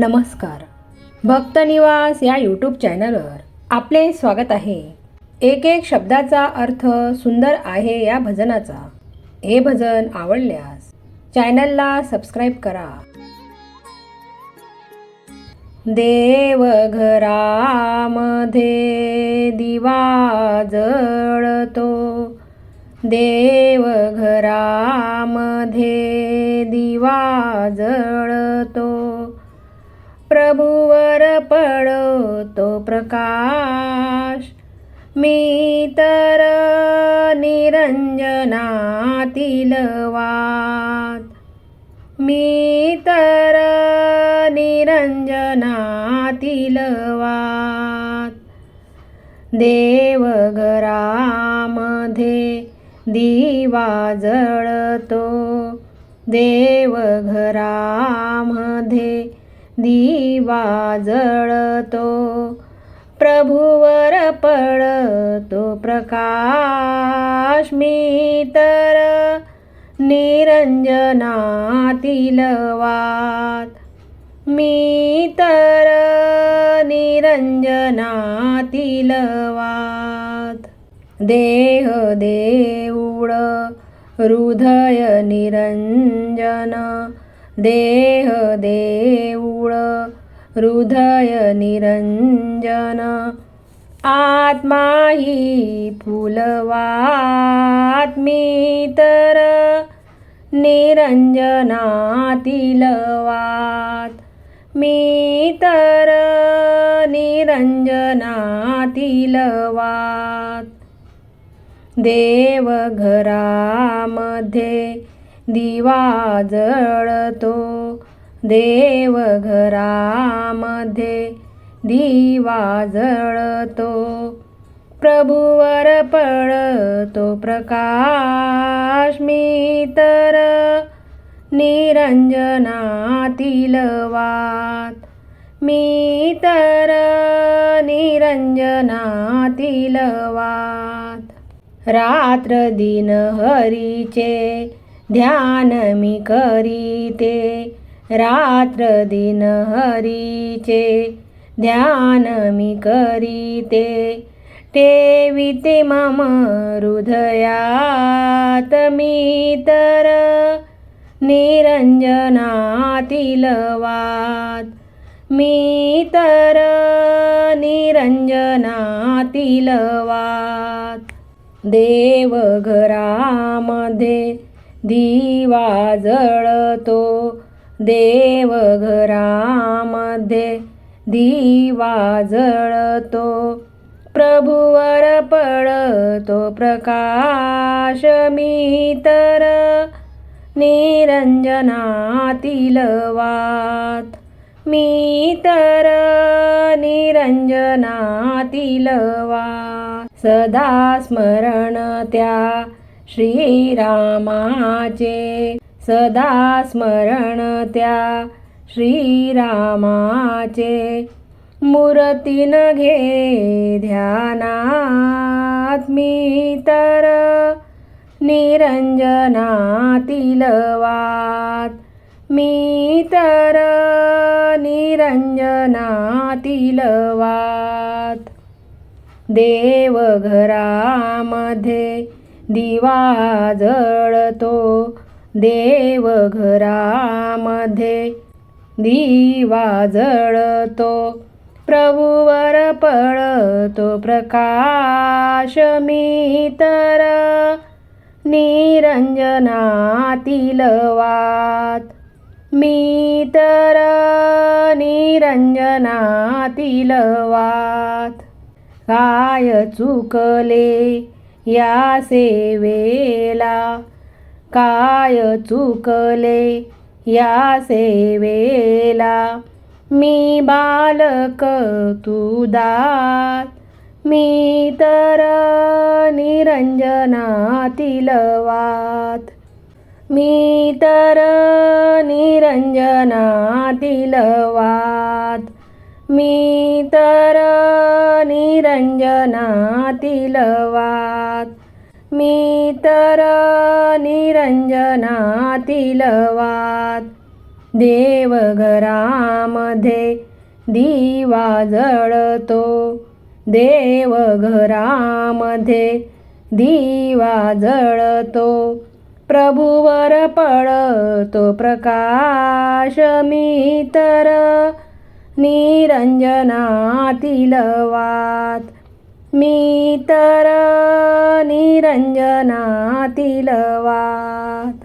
नमस्कार. भक्त निवास या यूट्यूब चॅनलवर आपले स्वागत आहे. एक एक शब्दाचा अर्थ सुंदर आहे या भजनाचा. हे भजन आवडल्यास चॅनलला सबस्क्राईब करा. देव घरामध्ये दिवा जळतो. देवघरामध्ये दिवा जळतो. प्रभूवर पडतो प्रकाश. मी तर निरंजनातील वाद. मी तर निरंजनातील वाद. देवघरामध्ये दिवा जळतो. देवघरामध्ये दिवा जळतो प्रभुवर पडतो प्रकाश मी तर. निरंजनातील वात मी तर. निरंजनातील वात देह देऊळ हृदय निरंजन. देह देऊळ हृदय निरंजन आत्मा ही फुलवात्मी तर निरंजनातील वात मी तर निरंजनातील वात देवघरामध्ये दिवा जळतो. देवघरामध्ये दिवा जळतो. प्रभुवर पळतो प्रकाश. मी तर निरंजनातील वात. मी तर निरंजनातील वात. रात्र दिन हरीचे ध्यान मी करीते रात्र दिन हरीचे. ध्यान मी करीते ठेविते मम हृदयात. मी तर निरंजनातील वात मी तर निरंजनातील वाद देवघरामध्ये दिवा जळतो देवघरामध्ये. दिवा जळतो प्रभुवर पडतो प्रकाश मी तर. निरंजनातील वात मी तर. निरंजनातील वा सदा स्मरण त्या श्रीरामाचे सदा स्मरण त्या श्रीरामाचे मूर्तीन घे ध्यानात. मी तर निरंजनातील वात मी तर निरंजनातील वात देवघरामध्ये दिवा जळतो देवघरामध्ये. दिवा जळतो प्रभुवर पडतो प्रकाश मी तर. निरंजनातील वात मी तर. निरंजनातील वात. काय चुकले या सेवेला काय चुकले या सेवेला मी बालक तू दात. मी तर निरंजनातील वात. मी तर निरंजनातील वात. मी तर निरंजनातील वात मी तर निरंजनातील वात देवघरामध्ये दिवा जळतो देवघरामध्ये दिवा जळतो. प्रभुवर पळतो प्रकाश. मी तर निरंजनातील वात मी तर निरंजनातील वात